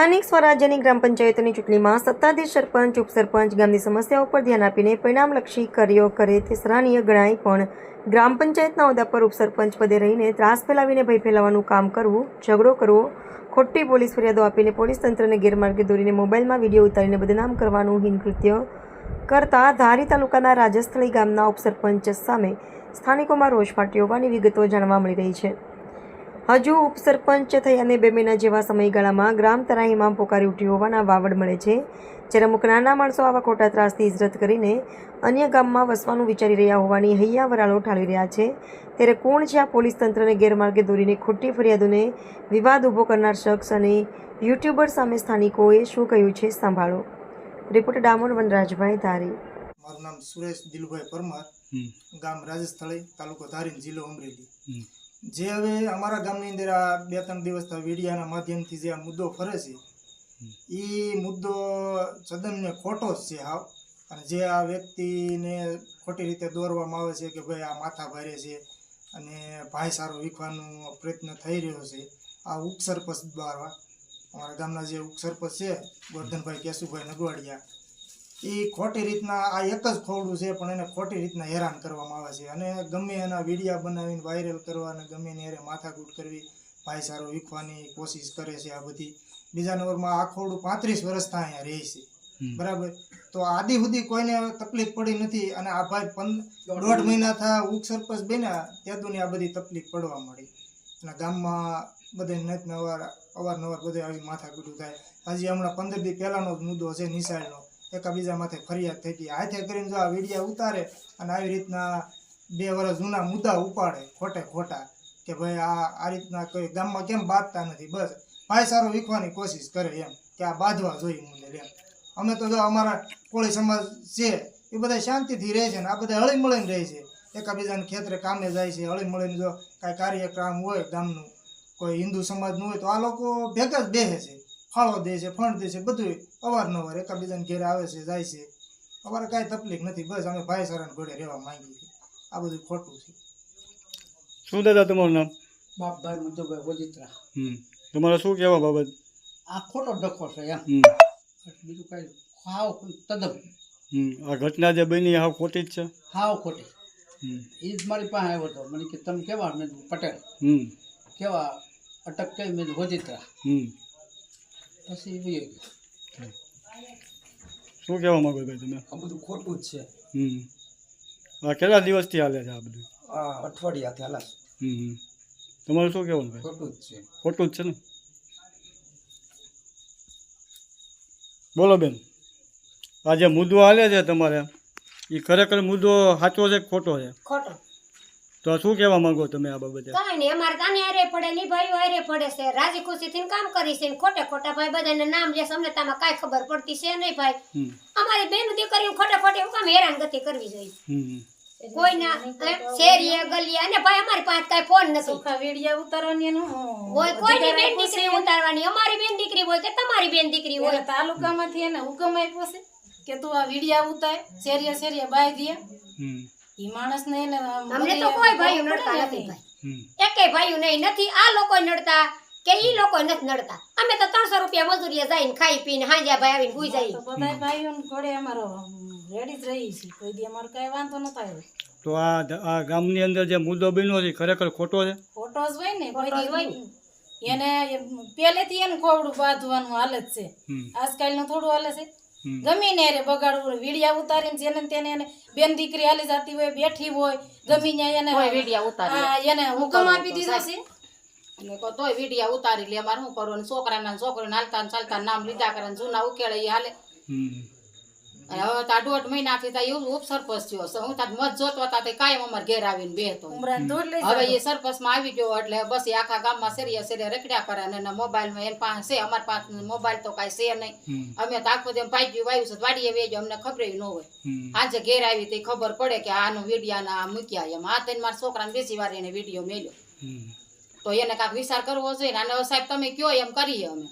સ્થાનિક સ્વરાજ્યની ગ્રામ પંચાયતોની ચૂંટણીમાં સત્તાધીશ સરપંચ, ઉપસરપંચ ગામની સમસ્યાઓ પર ધ્યાન આપીને પરિણામલક્ષી કાર્યો કરે તે સરાહનીય ગણાય પણ ગ્રામ પંચાયતના હોદ્દા પર ઉપસરપંચ પદે રહીને ત્રાસ ફેલાવીને ભય ફેલાવવાનું કામ કરવું, ઝઘડો કરવો, ખોટી પોલીસ ફરિયાદો આપીને પોલીસ તંત્રને ગેરમાર્ગે દોરીને મોબાઈલમાં વીડિયો ઉતારીને બદનામ કરવાનું હીન કૃત્ય કરતા ધારી તાલુકાના રાજસ્થળી ગામના ઉપસરપંચ સામે સ્થાનિકોમાં રોષ ફાટ્યો હોવાની વિગતો જાણવા મળી રહી છે. હજુ ઉપસરપંચ થઈ અને બે મહિના જેવા સમયગાળામાં ગ્રામ તરાહીમાં પોકારી ઉઠી હોવાના વાવડ મળે છે. જ્યારે અમુક નાના માણસો આવા ખોટા ત્રાસથી ઇજરત કરીને અન્ય ગામમાં વસવાનું વિચારી રહ્યા હોવાની હૈયા વરાળો ઠાળી રહ્યા છે. ત્યારે કોણ છે આ પોલીસ તંત્રને ગેરમાર્ગે દોરીને ખોટી ફરિયાદોને વિવાદ ઊભો કરનાર શખ્સ અને યુટ્યુબર સામે સ્થાનિકોએ શું કહ્યું છે સાંભળો. રિપોર્ટર ડામોર વનરાજભાઈ ધારી. મારું નામ સુરેશ દિલુભાઈ પરમાર. ગામ રાજસ્થળી તાલુકો ધારી જિલ્લો અમરેલી. જે હવે અમારા ગામની અંદર આ બે ત્રણ દિવસ વીડિયાના માધ્યમથી જે આ મુદ્દો ફરે છે એ મુદ્દો સદનને ખોટો જ છે હાવ. અને જે આ વ્યક્તિને ખોટી રીતે દોરવામાં આવે છે કે ભાઈ આ માથા ભારે છે અને ભાઈસારો વીખવાનો પ્રયત્ન થઈ રહ્યો છે, આ ઉપસરપંચ દ્વારા અમારા ગામના જે ઉપસરપંચ છે, ગોરધનભાઈ કેશુભાઈ નગવાડિયા એ ખોટી રીતના આ એક જ ખોવડું છે પણ એને ખોટી રીતના હેરાન કરવામાં આવે છે. અને ગમે એના વિડીયા બનાવીને વાયરલ કરવા અને ગમે એને હારે માથાકૂટ કરવી ભાઈચારો વીખવાની કોશિશ કરે છે આ બધી. બીજા નંબરમાં આ ખોવડું પાંત્રીસ વર્ષથી અહીંયા રહે છે. બરાબર? તો આદિ સુધી કોઈને તકલીફ પડી નથી અને આ ભાઈ પંદર દોઢ મહિના. થા ઉપ સરપંચ બન્યા દુની આ બધી તકલીફ પડવા મળી અને ગામમાં બધે નત નવાર અવારનવાર બધે આવી માથાકૂટું થાય. હજી હમણાં પંદર દી પહેલાનો જ મુદ્દો છે નિશાળનો. એકાબીજા માથે ફરિયાદ થઈ હતી હાથે કરીને જો આ વિડીયા ઉતારે અને આવી રીતના બે વર્ષ જૂના મુદ્દા ઉપાડે ખોટે ખોટા કે ભાઈ આ આ રીતના કોઈ ગામમાં કેમ બાંધતા નથી? બસ. ભાઈ સારો વીખવાની કોશિશ કરે એમ કે આ બાંધવા જોઈએ મુદ્દે એમ. અમે તો જો અમારા કોળી સમાજ છે, એ બધા શાંતિથી રહે છે ને આ બધા હળી મળીને રહે છે. એકબીજાને ખેતરે કામે જાય છે હળી મળીને જો કાંઈ કાર્યક્રમ હોય ગામનું, કોઈ હિન્દુ સમાજનું હોય તો આ લોકો ભેગા જ બેસે છે. ફાળો દે છે, ફંડ દે છે બધું અવારનવાર એકાબીજાને ઘેરે આવે છે જાય છે. અમારે કાંઈ તકલીફ નથી બસ અમે ભાઈચારાને ઘોડે રહેવા માંગીએ છીએ. આ બધું ખોટું છે. શું દાદા તમારું નામ? બાપભાઈ મધુભાઈ વજીત્રા. હમ. તમારે શું કહેવા બાબત? આ ખોટો ડખો છે એમ. બીજું કાંઈ હાવ તદ્દન. હમ. આ ઘટના જે બની હાવ ખોટી જ છે? હાવ ખોટી. એ જ મારી પાસે આવ્યો હતો. મને કે તમે કેવા મેં પટેલ? હમ. કેવા અટક કઈ મેં કીધું, હમ. પછી શું કહેવા માંગો ભાઈ તમે? આ બધું ખોટું જ છે. હમ. આ કેટલા દિવસથી હાલે છે આ બધું? આ અઠવાડિયાથી હાલે છે. હમ તમારું શું કહેવાનું ભાઈ? ખોટું જ છે. ખોટું જ છે ને? બોલો બેન. આ જે મુદ્દો હાલે છે તમારે? એ ખરેખર મુદ્દો સાચો છે ખોટો છે? ખોટો. તો શું કહેવા માંગો તમે આ બાબતે? કઈ નહીં અમારે તાને હારે પડે ની ભાઈઓ હારે પડે છે. રાજી ખુશી થી કામ કરી છે ખોટે ખોટા ભાઈ બધાને નામ લે અમને તામાં કાંઈ ખબર પડતી છે નહીં ભાઈ. અમારી બેન દીકરીઓ ખોટે ખોટે હું કામ હેરાનગતિ કરવી જોઈએ. કોઈના શેરીએ ગલીએ અને ભાઈ અમારી પાસે કાંઈ ફોન નથી. વીડિયો ઉતારવાની હોય કોઈની બેન દીકરી ઉતારવાની. અમારી બેન દીકરી હોય કે તમારી બેન દીકરી હોય. તાલુકામાંથી એને હુકમ આપ્યો છે કે તું આ વિડીયા ઉતાર શેરીએ શેરીએ બાય દે. ઈ માણસને એને અમને તો કોઈ ભાઈઓ નડતા નથી ભાઈ નહીં નથી. આ લોકો નડતા કે ઈ લોકો નથી નડતા. અમે તો ત્રણસો રૂપિયા મજૂરીએ જઈને ખાઈ પીને હાંજ્યા ભાઈ આવીને ભૂઈ જઈએ. બધા ભાઈઓ ઘોડે અમારો રેડી જ રહી છે. કોઈ દી અમારો કઈ વાંધો નતો આવ્યો. તો આ આ ગામની અંદર જે મુદ્દો બન્યો છે ખરેખર ખોટો છે? જ હોય ને કોઈ હોય એને પેલેથી એને ખોવડું બાંધવાનું હાલત છે. આજકાલ આજકાલનું થોડું હાલે છે. હમ. ગમે ને રે બગાડવું વીડિયા ઉતારીને જેને તેને એને બેન દીકરી હાલી જતી હોય બેઠી હોય ગમી એને વીડિયા ઉતારી એને હુકમ આપી દીધો છે? ને કો તોય વીડિયા ઉતારી લે અમારે શું કરવું છોકરાના છોકરીને હાલતા ને ચાલતા નામ લીધા કરે જૂના ઉકેળે હાલે. હમ. અને હવે તો તો એવું ઉપસરપંચ થયો છે. હું તાર મત જોતો હતા તે કાયમ અમારે ઘેર આવીને બેહતો. હવે એ આવી ગયો એટલે બસ એ આખા ગામમાં શેરીએ શેરીએ રખડ્યા કરે અને એના એની પાસે છે. અમાર પાસે મોબાઈલ તો કાંઈ છે નહીં. અમે તો આખો જેમ પાઈ વાયુ છે. વાડીએ વેજો અમને ખબર ન હોય. આજે ઘેર આવી તે ખબર પડે કે આનો વિડીયા ના મૂક્યા એમ. આ થઈને મારા છોકરાને બેસી વાર એને વીડિયો મેલ્યો. તો એને કાંઈક વિચાર કરવો જોઈએ ને. અને સાહેબ તમે કયો એમ કરીએ અમે.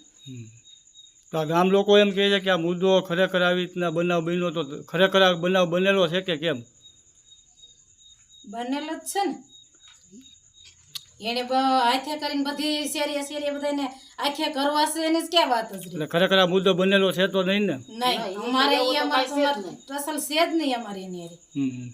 તો આ ગામ લોકો એમ કહે છે કે આ મુદ્દો ખરેખર આવી રીતના બનાવ બન્યો તો ખરેખર આ બનાવ બનેલો છે કે કેમ? બનેલો જ છે ને. એને આખે કરીને બધી શેરીએ શેરીએ બધાને આખે કરવા છે એની કે વાત જ એટલે ખરેખર આ મુદ્દો બનેલો છે તો નહીં ને? નહીં અમારે એ અમારે તો અસલ છે જ નહીં અમારી એની હમ.